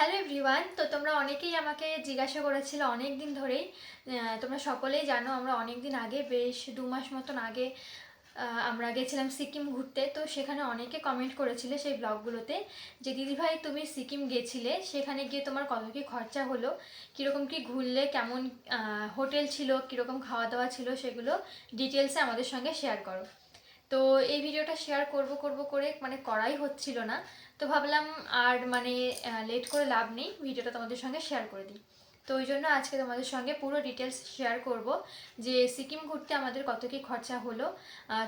Hello everyone তো তোমরা অনেকেই আমাকে জিজ্ঞাসা করেছিল অনেক দিন ধরেই তোমরা সকলেই জানো আমরা অনেক দিন আগে, বেশ দু মাস মতন আগে আমরা গেছিলাম সিকিম ঘুরতে। তো সেখানে অনেকে কমেন্ট করেছিলে সেই ব্লগগুলোতে যে দিদিভাই তুমি সিকিম গেছিলে, সেখানে গিয়ে তোমার কত কী খরচা হলো? কীরকম কি ঘুরলে? কেমন হোটেল ছিল? কীরকম খাওয়া দাওয়া ছিল? সেগুলো ডিটেলসে আমাদের সঙ্গে শেয়ার করো। তো এই ভিডিওটা শেয়ার করব করব করে মানে করাই হচ্ছিল না। তো ভাবলাম আর মানে লেট করে লাভ নেই, ভিডিওটা তোমাদের সঙ্গে শেয়ার করে দিই। তো ওই জন্য আজকে তোমাদের সঙ্গে পুরো ডিটেলস শেয়ার করব যে সিকিম ঘুরতে আমাদের কত কি খরচা হলো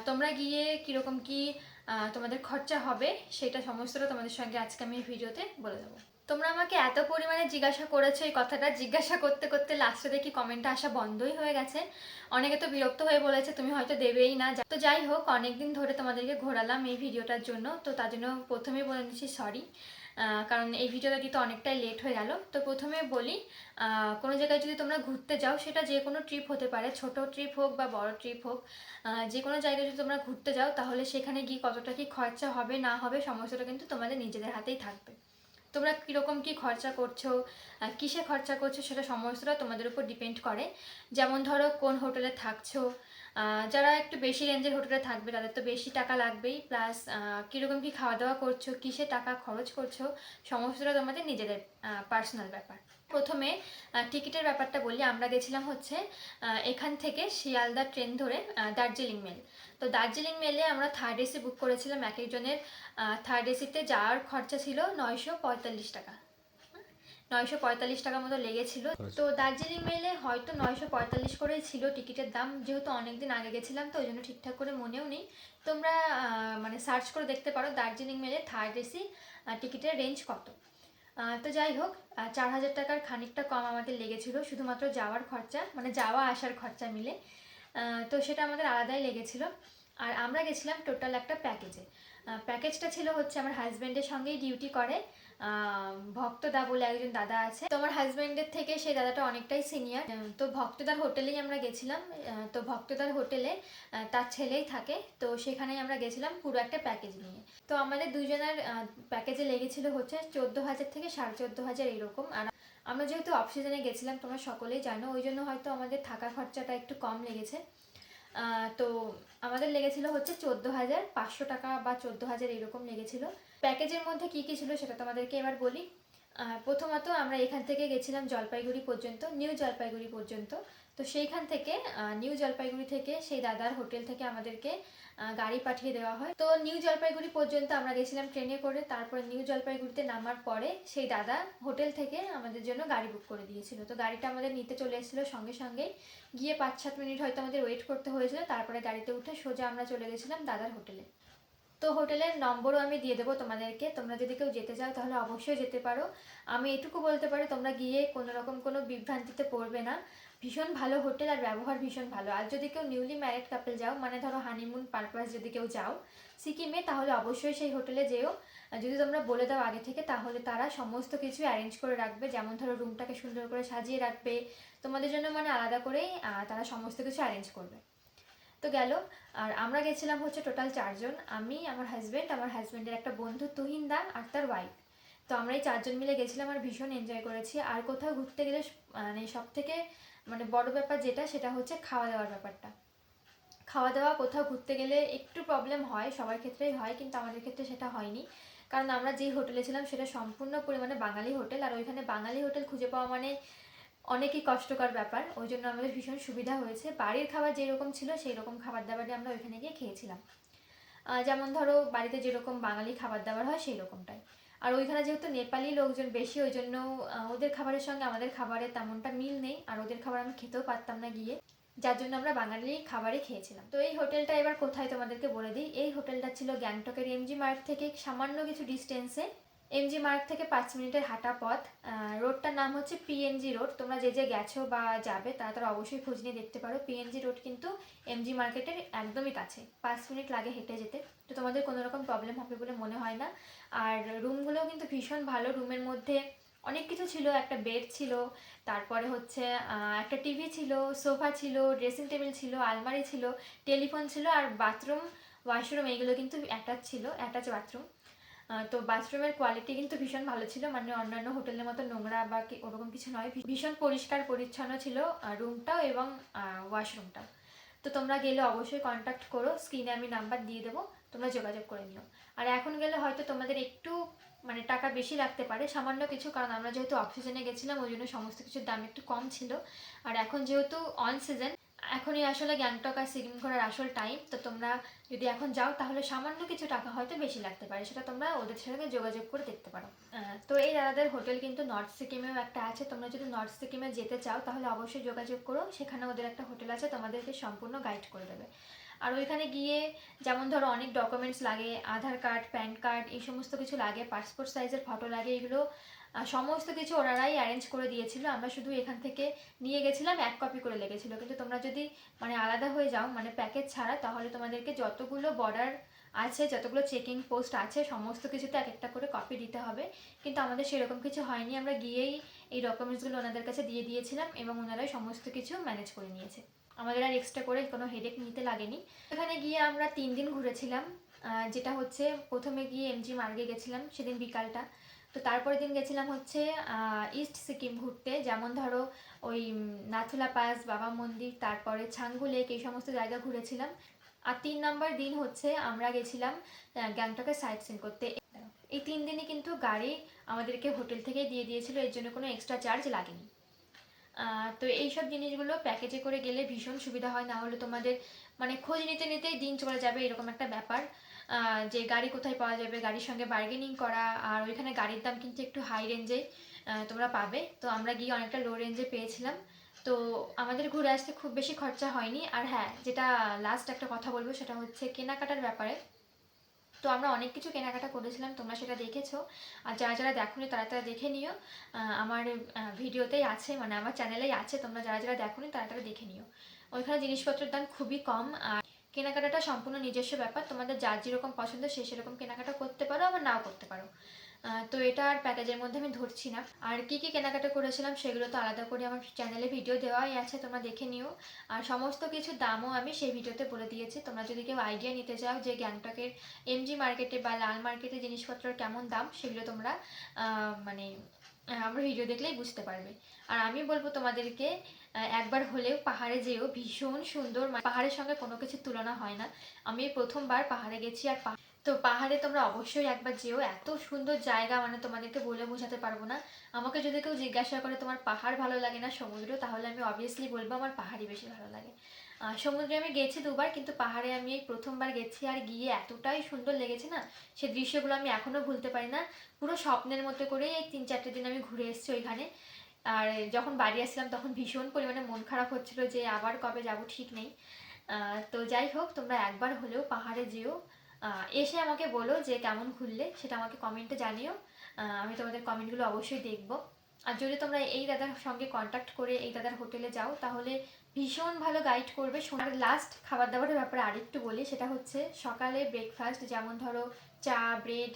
তোমরা গিয়ে কীরকম কি তোমাদের খরচা হবে, সেটা সমস্তটা তোমাদের সঙ্গে আজকে আমি ভিডিওতে বলে দেবো। তোমরা আমাকে এত পরিমাণে জিজ্ঞাসা করেছ এই কথাটা, জিজ্ঞাসা করতে করতে লাস্টে দেখি কমেন্টটা আসা বন্ধই হয়ে গেছে। অনেকে তো বিরক্ত হয়ে বলেছে, তুমি হয়তো দেবেই না। তো যাই হোক, অনেকদিন ধরে তোমাদেরকে ঘোরালাম এই ভিডিওটার জন্য, তো তার জন্য প্রথমেই বলে নিচ্ছি সরি কারণ এই ভিডিওটা দিতে অনেকটাই লেট হয়ে গেল। তো প্রথমে বলি কোনো জায়গায় যদি তোমরা ঘুরতে যাও, সেটা যে কোনো ট্রিপ হতে পারে, ছোট ট্রিপ হোক বা বড় ট্রিপ হোক যে কোনো জায়গায় যদি তোমরা ঘুরতে যাও, তাহলে সেখানে গিয়ে কতটা কি খরচা হবে, না হবে, সমস্তটা কিন্তু তোমাদের নিজেদের হাতেই থাকবে। তোমরা কীরকম কী খরচা করছ কিসে খরচা করছ সেটা সমস্তটা তোমাদের উপর ডিপেন্ড করে। যেমন ধরো কোন হোটেলে থাকছো যারা একটু বেশি রেঞ্জের হোটেলে থাকবে তাদের তো বেশি টাকা লাগবেই প্লাস কীরকম কী খাওয়া দাওয়া করছ, কিসে টাকা খরচ করছ, সমস্তটা তোমাদের নিজেদের পার্সোনাল ব্যাপার। প্রথমে টিকিটের ব্যাপারটা বলি। আমরা গেছিলাম হচ্ছে এখান থেকে শিয়ালদা ট্রেন ধরে দার্জিলিং মেল। তো দার্জিলিং মেলে আমরা থার্ড এসি বুক করেছিলাম এক একজনের। থার্ড এসিতে যাওয়ার খরচা ছিল নয়শো পঁয়তাল্লিশ টাকা। নয়শো পঁয়তাল্লিশ টাকার মতো লেগেছিল। তো দার্জিলিং মেলে হয়তো নয়শো পঁয়তাল্লিশ করেই ছিল টিকিটের দাম। যেহেতু অনেকদিন আগে গেছিলাম তো ওই জন্য ঠিকঠাক করে মনেও নেই। তোমরা মানে সার্চ করে দেখতে পারো দার্জিলিং মেলে থার্ড এসি টিকিটের রেঞ্জ কত। তো যাই হোক চার হাজার টাকার খানিকটা কম আমাদের লেগেছিল, শুধুমাত্র যাওয়ার খরচা মানে যাওয়া আসার খরচা মিলে। তো সেটা আমাদের আলাদাই লেগেছিল। আর আমরা গেছিলাম টোটাল একটা প্যাকেজে। প্যাকেজটা ছিল হচ্ছে আমার হাজব্যান্ডের সঙ্গেই ডিউটি করে। ভক্তদা বলে একজন দাদা আছে। তো আমার হাজব্যান্ডের থেকে সেই দাদাটা অনেকটাই সিনিয়র তো ভক্তদার হোটেলেই আমরা গেছিলাম। তো ভক্তদার হোটেলে তার ছেলেই থাকে। তো সেখানেই আমরা গেছিলাম পুরো একটা প্যাকেজ নিয়ে। তো আমাদের দুজনের প্যাকেজে লেগেছিল হচ্ছে চোদ্দ হাজার থেকে সাড়ে চোদ্দ হাজার এরকম। আর আমরা যেহেতু অফ গেছিলাম, তোমরা সকলেই জানো, ওই জন্য হয়তো আমাদের থাকা খরচাটা একটু কম লেগেছে। তো আমাদের লেগেছিল হচ্ছে চোদ্দ হাজার পাঁচশো টাকা বা চোদ্দ হাজার এরকম লেগেছিল। প্যাকেজের মধ্যে কি কি ছিল সেটা তোমাদেরকে এবার বলি। প্রথমত আমরা এখান থেকে গেছিলাম জলপাইগুড়ি পর্যন্ত, নিউ জলপাইগুড়ি পর্যন্ত। তো সেইখান থেকে নিউ জলপাইগুড়ি থেকে সেই দাদার হোটেল থেকে আমাদেরকে গাড়ি পাঠিয়ে দেওয়া হয়। তো নিউ জলপাইগুড়ি পর্যন্ত আমরা গেছিলাম ট্রেনে করে, তারপরে নিউ জলপাইগুড়িতে নামার পরে সেই দাদা হোটেল থেকে আমাদের জন্য গাড়ি বুক করে দিয়েছিল। তো গাড়িটা আমাদের নিতে চলে এসেছিল সঙ্গে সঙ্গেই। গিয়ে পাঁচ সাত মিনিট হয়তো আমাদের ওয়েট করতে হয়েছিল, তারপরে গাড়িতে উঠে সোজা আমরা চলে গেছিলাম দাদার হোটেলে। তো হোটেলের নম্বরও আমি দিয়ে দেবো তোমাদেরকে। তোমরা যদি কেউ যেতে চাও তাহলে অবশ্যই যেতে পারো। আমি এটুকু বলতে পারি, তোমরা গিয়ে কোনো রকম কোনো বিভ্রান্তিতে পড়বে না। ভীষণ ভালো হোটেল আর ব্যবহার ভীষণ ভালো। আর যদি কেউ নিউলি ম্যারিড কাপল যাও মানে ধরো হানিমুন পারপাস যদি কেউ যাও সিকিমে, তাহলে অবশ্যই সেই হোটেলে যেও। যদি তোমরা বলে দাও আগে থেকে, তাহলে তারা সমস্ত কিছু অ্যারেঞ্জ করে রাখবে। যেমন ধরো রুমটাকে সুন্দর করে সাজিয়ে রাখবে। তোমাদের জন্য মানে আলাদা করেই তারা সমস্ত কিছু অ্যারেঞ্জ করবে। তো গেল। আর আমরা গেছিলাম হচ্ছে টোটাল চারজন। আমি, আমার হাজব্যান্ড আমার হাজব্যান্ডের একটা বন্ধু তুহিন দা আর তার ওয়াইফ তো আমরা এই চারজন মিলে গেছিলাম, আর ভীষণ এনজয় করেছি। আর কোথাও ঘুরতে গেলে মানে সব থেকে মানে বড় ব্যাপার যেটা, সেটা হচ্ছে খাওয়া দাওয়ার ব্যাপারটা। খাওয়া দাওয়া কোথাও ঘুরতে গেলে একটু প্রবলেম হয়, সবার ক্ষেত্রেই হয়, কিন্তু আমাদের ক্ষেত্রে সেটা হয়নি। কারণ আমরা যেই হোটেলে ছিলাম, সেটা সম্পূর্ণ পরিমাণে বাঙালি হোটেল আর ওইখানে বাঙালি হোটেল খুঁজে পাওয়া মানে অনেকই কষ্টকর ব্যাপার। ওই জন্য আমাদের ভীষণ সুবিধা হয়েছে। বাড়ির খাবার যেরকম ছিল সেই রকম খাবার দাবারই আমরা ওইখানে গিয়ে খেয়েছিলাম। যেমন ধরো, বাড়িতে যেরকম বাঙালি খাবার দাবার হয় সেই রকমটাই আর ওইখানে যেহেতু নেপালি লোকজন বেশি, ওই জন্য ওদের খাবারের সঙ্গে আমাদের খাবারের তেমনটা মিল নেই। আর ওদের খাবার আমি খেতেও পারতাম না গিয়ে। যার জন্য আমরা বাঙালি খাবারই খেয়েছিলাম। তো এই হোটেলটা এবার কোথায় তোমাদেরকে বলে দিই? এই হোটেলটা ছিল গ্যাংটকের এমজি মার্ট থেকে সামান্য কিছু ডিস্টেন্সে এমজি মার্ক থেকে পাঁচ মিনিটের হাঁটা পথ। রোডটার নাম হচ্ছে পিএনজি রোড তোমরা যে যে গেছো বা যাবে তারা তারা অবশ্যই খোঁজ নিয়ে দেখতে পারো। পিএনজি রোড কিন্তু এমজি মার্কেটের একদমই কাছে। পাঁচ মিনিট লাগে হেঁটে যেতে। তো তোমাদের কোনো রকম প্রবলেম হবে বলে মনে হয় না। আর রুমগুলোও কিন্তু ভীষণ ভালো। রুমের মধ্যে অনেক কিছু ছিল। একটা বেড ছিল, তারপরে হচ্ছে একটা টিভি ছিল সোফা ছিল ড্রেসিং টেবিল ছিল, আলমারি ছিল টেলিফোন ছিল, আর বাথরুম ওয়াশরুম এইগুলো কিন্তু অ্যাটাচ ছিল অ্যাটাচ বাথরুম তো বাথরুমের কোয়ালিটি কিন্তু ভীষণ ভালো ছিল। মানে অন্যান্য হোটেলের মতো নোংরা বা কি- ওরকম কিছু নয়। ভীষণ পরিষ্কার, পরিচ্ছন্ন ছিল রুমটাও এবং ওয়াশরুমটাও তো তোমরা গেলে অবশ্যই কন্ট্যাক্ট করো। স্ক্রিনে আমি নাম্বার দিয়ে দেবো। তোমরা যোগাযোগ করে নিও। আর এখন গেলে হয়তো তোমাদের একটু মানে টাকা বেশি লাগতে পারে, সামান্য কিছু, কারণ আমরা যেহেতু অফ সিজনে গেছিলাম, ওই জন্য সমস্ত কিছুর দাম একটু কম ছিল। আর এখন যেহেতু অন সিজন এখনই আসলে গ্যাংটক আর সিকিম ঘোরার আসল টাইম তো তোমরা যদি এখন যাও, তাহলে সামান্য কিছু টাকা হয়তো বেশি লাগতে পারে, সেটা তোমরা ওদের সাথে যোগাযোগ করে দেখতে পারো। তো এই দাদাদের হোটেল কিন্তু নর্থ সিকিমেও একটা আছে, তোমরা যদি নর্থ সিকিমে যেতে চাও, তাহলে অবশ্যই যোগাযোগ করো, সেখানে ওদের একটা হোটেল আছে, তোমাদেরকে সম্পূর্ণ গাইড করে দেবে। আর ওইখানে গিয়ে যেমন ধরো অনেক ডকুমেন্টস লাগে, আধার কার্ড প্যান কার্ড এই সমস্ত কিছু লাগে পাসপোর্ট সাইজের ফটো লাগে, এগুলো সমস্ত কিছু ওনারাই অ্যারেঞ্জ করে দিয়েছিল। আমরা শুধু এখান থেকে নিয়ে গেছিলাম, এক কপি করে লেগেছিল। কিন্তু তোমরা যদি মানে আলাদা হয়ে যাও মানে প্যাকেজ ছাড়া, তাহলে তোমাদেরকে যতগুলো বর্ডার আছে, যতগুলো চেকিং পোস্ট আছে, সমস্ত কিছুতে এক একটা করে কপি দিতে হবে। কিন্তু আমাদের সেরকম কিছু হয়নি। আমরা গিয়েই এই ডকুমেন্টসগুলো ওনাদের কাছে দিয়ে দিয়েছিলাম এবং ওনারাই সমস্ত কিছু ম্যানেজ করে নিয়েছে। আমাদের আর এক্সট্রা করে কোনো হেডেক নিতে লাগেনি। এখানে গিয়ে আমরা তিন দিন ঘুরেছিলাম। যেটা হচ্ছে প্রথমে গিয়ে এমজি মার্গে গেছিলাম, সেদিন বিকালটা। তো তারপরের দিন গেছিলাম হচ্ছে ইস্ট সিকিম ঘুরতে। যেমন ধরো ওই নাথুলা পাস বাবা মন্দির, তারপরে ছাঙ্গু লেক এই সমস্ত জায়গা ঘুরেছিলাম। আর তিন নম্বর দিন হচ্ছে আমরা গেছিলাম গ্যাংটকে সাইট সিন করতে। এই তিন দিনই কিন্তু গাড়ি আমাদেরকে হোটেল থেকে দিয়ে দিয়েছিল, এর জন্য কোনো এক্সট্রা চার্জ লাগেনি। তো এইসব জিনিসগুলো প্যাকেজে করে গেলে ভীষণ সুবিধা হয়, না হলে তোমাদের মানে খোঁজ নিতে নিতেই দিন চলে যাবে, এরকম একটা ব্যাপার। যে গাড়ি কোথায় পাওয়া যাবে, গাড়ির সঙ্গে বার্গেনিং করা, আর ওইখানে গাড়ির দাম কিন্তু একটু হাই রেঞ্জে তোমরা পাবে। তো আমরা গিয়ে অনেকটা লো রেঞ্জে পেয়েছিলাম। তো আমাদের ঘুরে আসতে খুব বেশি খরচা হয়নি। আর হ্যাঁ যেটা লাস্ট একটা কথা বলব, সেটা হচ্ছে কেনাকাটার ব্যাপারে। তো আমরা অনেক কিছু কেনাকাটা করেছিলাম, তোমরা সেটা দেখেছ। আর যারা যারা দেখোনি, তারা তারা দেখে নিও। আমার ভিডিওতেই আছে মানে আমার চ্যানেলেই আছে, তোমরা যারা যারা দেখোনি, তারা তারা দেখে নিও। ওইখানে জিনিসপত্রের দাম খুবই কম, আর কেনাকাটাটা সম্পূর্ণ নিজস্ব ব্যাপার। তোমাদের যার যেরকম পছন্দ সে সেরকম কেনাকাটা করতে পারো, আবার নাও করতে পারো। তো এটা আর প্যাকেজের মধ্যে আমি ধরছি না। আর কি কি কেনাকাটা করেছিলাম সেগুলো তো আলাদা করে আমার চ্যানেলে ভিডিও দেওয়াই আছে, তোমরা দেখে নিও। আর সমস্ত কিছু দামও আমি সেই ভিডিওতে বলে দিয়েছি। তোমরা যদি কেউ আইডিয়া নিতে চাও যে গ্যাংটকের এমজি মার্কেটে বা লাল মার্কেটে জিনিসপত্রের কেমন দাম, সেগুলো তোমরা মানে আমরা ভিডিও দেখলেই বুঝতে পারবে। আর আমি বলব তোমাদেরকে একবার হলেও পাহাড়ে যেও, ভীষণ সুন্দর মানে পাহাড়ের সঙ্গে কোনো কিছুর তুলনা হয় না। আমি প্রথমবার পাহাড়ে গেছি আর তো পাহাড়ে তোমরা অবশ্যই একবার যেও। এত সুন্দর জায়গা মানে তোমাদেরকে বলে বোঝাতে পারব না। আমাকে যদি কেউ জিজ্ঞাসা করে, তোমার পাহাড় ভালো লাগে না সমুদ্র? তাহলে আমি অবভিয়াসলি বলব, আমার পাহাড়ই বেশি ভালো লাগে। সমুদ্রে আমি গেছি দুবার, কিন্তু পাহাড়ে আমি এই প্রথমবার গেছি আর গিয়ে এতটাই সুন্দর লেগেছে না, সে দৃশ্যগুলো আমি এখনও ভুলতে পারি না। পুরো স্বপ্নের মতো করে এই তিন চারটে দিন আমি ঘুরে এসেছি ওইখানে। আর যখন বাড়ি আসছিলাম তখন ভীষণ পরিমাণে মন খারাপ হচ্ছিল যে আবার কবে যাব ঠিক নেই। তো যাই হোক, তোমরা একবার হলেও পাহাড়ে যেও। এসে আমাকে বলো যে কেমন ঘুরলে, সেটা আমাকে কমেন্টে জানিও। আমি তোমাদের কমেন্টগুলো অবশ্যই দেখব। আর যদি তোমরা এই দাদার সঙ্গে কন্ট্যাক্ট করে এই দাদার হোটেলে যাও, তাহলে ভীষণ ভালো গাইড করবে আর লাস্ট খাবার দাবারের ব্যাপারে আরেকটু বলি, সেটা হচ্ছে সকালে ব্রেকফাস্ট যেমন ধরো চা ব্রেড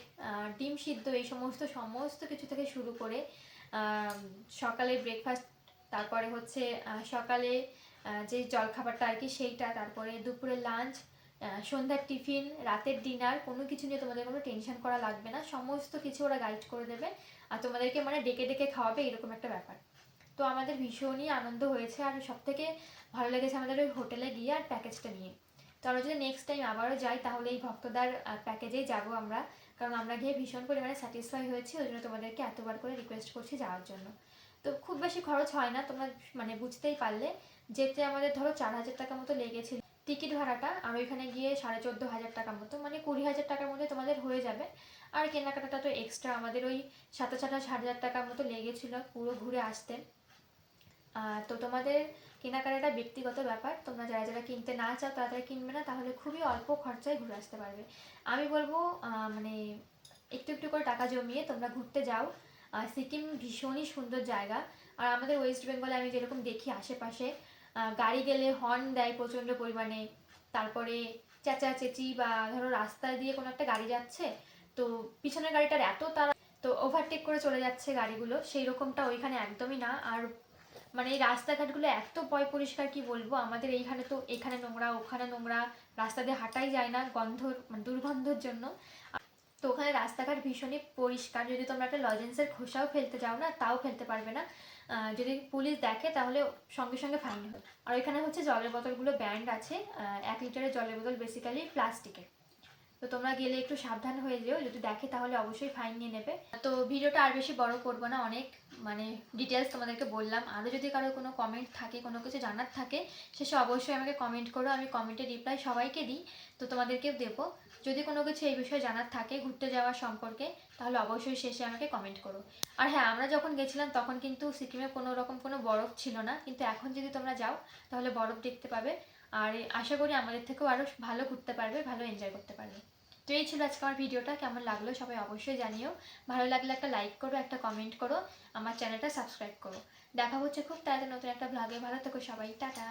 ডিম সিদ্ধ, এই সমস্ত সমস্ত কিছু থেকে শুরু করে সকালে ব্রেকফাস্ট তারপরে হচ্ছে সকালে যে জলখাবারটা আর কি, সেইটা, তারপরে দুপুরে লাঞ্চ সন্ধ্যার টিফিন, রাতের ডিনার কোনো কিছু নিয়ে তোমাদের কোনো টেনশন করা লাগবে না। সমস্ত কিছু ওরা গাইড করে দেবে আর তোমাদেরকে মানে ডেকে ডেকে খাওয়াবে এরকম একটা ব্যাপার। তো আমাদের ভীষণই আনন্দ হয়েছে আর সব থেকে ভালো লেগেছে আমাদের ওই হোটেলে গিয়ে আর প্যাকেজটা নিয়ে। তো আমরা যদি নেক্সট টাইম আবারও যাই, তাহলে এই ভক্তদার প্যাকেজেই যাব আমরা। কারণ আমরা গিয়ে ভীষণ পরিমাণে স্যাটিসফাই হয়েছি, ওই জন্য তোমাদেরকে এতবার করে রিকোয়েস্ট করছি যাওয়ার জন্য। তো খুব বেশি খরচ হয় না, তোমরা মানে বুঝতেই পারলে। যেতে আমাদের ধরো চার হাজার টাকা মতো লেগেছিল। টিকিট ভাড়াটা আর ওইখানে গিয়ে সাড়ে চোদ্দ হাজার টাকার মতো মানে কুড়ি হাজার টাকার মধ্যে তোমাদের হয়ে যাবে। আর কেনাকাটাটা তো এক্সট্রা আমাদের ওই সাতাশ আঠাশ হাজার টাকার মতো লেগেছিলো পুরো ঘুরে আসতে। তো তোমাদের কেনাকাটাটা ব্যক্তিগত ব্যাপার, তোমরা যারা যারা কিনতে না চাও তারা কিনবে না, তাহলে খুবই অল্প খরচায় ঘুরে আসতে পারবে। আমি বলব মানে একটু একটু করে টাকা জমিয়ে তোমরা ঘুরতে যাও। সিকিম ভীষণই সুন্দর জায়গা। আর আমাদের ওয়েস্ট বেঙ্গলে আমি যেরকম দেখি আশেপাশে গাড়ি গেলে হর্ন দেয় প্রচণ্ড পরিমাণে। তারপরে চেঁচাচেঁচি বা ধরো রাস্তা দিয়ে কোনো একটা গাড়ি যাচ্ছে, তো পিছনের গাড়িটার এত তারা তো ওভারটেক করে চলে যাচ্ছে গাড়িগুলো সেই রকমটা ওইখানে একদমই না। আর মানে এই রাস্তাঘাটগুলো এত পয় পরিষ্কার কি বলব? আমাদের এইখানে তো এখানে নোংরা, ওখানে নোংরা, রাস্তা দিয়ে হাঁটাই যায় না গন্ধ মানে দুর্গন্ধর জন্য। তো ওখানে রাস্তাঘাট ভীষণই পরিষ্কার। যদি তোমরা একটা লজেন্সের খোসাও ফেলতে যাও না, তাও ফেলতে পারবে না। যদি পুলিশ দেখে তাহলে সঙ্গে সঙ্গে ফাইন হবে। আর এখানে হচ্ছে জলের বোতলগুলো ব্যান্ড আছে এক লিটারের জলের বোতল বেসিক্যালি প্লাস্টিকের তো তোমরা গেলে একটু সাবধান হয়ে যেও, যদি দেখে তাহলে অবশ্যই ফাইন নিয়ে নেবে। তো ভিডিওটা আর বেশি বড় করব না, অনেক মানে ডিটেলস তোমাদেরকে বললাম। আরও যদি কারও কোনো কমেন্ট থাকে, কোনো কিছু জানার থাকে শেষে অবশ্যই আমাকে কমেন্ট করো, আমি কমেন্টে রিপ্লাই সবাইকে দিই। তো তোমাদেরকেও দেবো। যদি কোনো কিছু এই বিষয়ে জানার থাকে ঘুরতে যাওয়ার সম্পর্কে, তাহলে অবশ্যই শেষে আমাকে কমেন্ট করো। আর হ্যাঁ আমরা যখন গেছিলাম তখন কিন্তু সিকিমে কোনো রকম কোনো বরফ ছিল না, কিন্তু এখন যদি তোমরা যাও, তাহলে বরফ দেখতে পাবে। আর আশা করি আমাদের থেকেও আরও ভালো ঘুরতে পারবে, ভালো এনজয় করতে পারবে। তো এই ছিল আজকে আমার ভিডিওটা কেমন লাগল সবাই অবশ্যই জানিও। ভালো লাগলে একটা লাইক করো, একটা কমেন্ট করো, আমার চ্যানেলটা সাবস্ক্রাইব করো। দেখা হচ্ছে খুব তাড়াতাড়ি নতুন একটা ব্লগে ভালো থেকো সবাই, টাটা।